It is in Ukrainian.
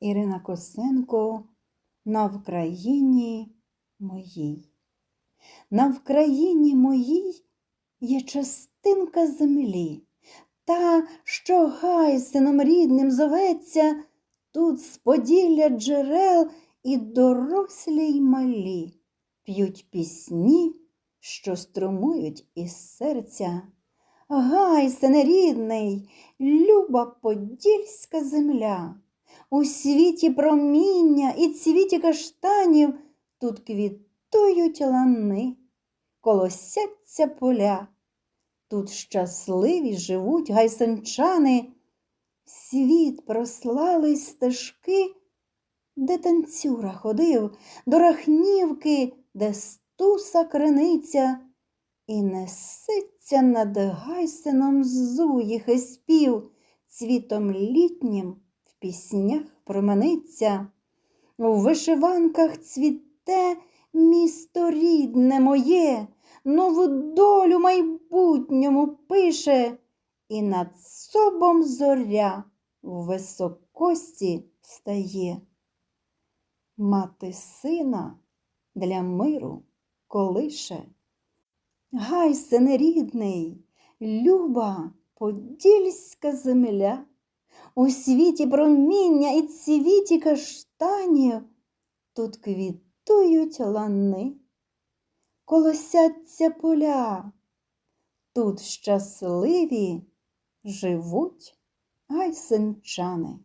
Ірина Косенко на Вкраїні моїй. На Вкраїні моїй є частинка землі, та, що гай сином рідним зоветься, тут з поділля джерел і дорослі й малі п'ють пісні, що струмують із серця. Гай, сине рідний, люба подільська земля. У світі проміння і цвіті каштанів тут квітують лани, колосяться поля. Тут щасливі живуть гайсенчани, світ прослали стежки, де танцюра ходив, до рахнівки, де стуса криниця, і несеться над гайсеном зуїх і спів, цвітом літнім піснях промениться. У вишиванках цвіте місто рідне моє, нову долю майбутньому пише, і над собом зоря в високості стає. Мати сина для миру колише. Гай, сине рідний, люба подільська земля, у світі проміння і цвіті каштанів, тут квітують лани, колосяться поля, тут щасливі живуть гайсенчани.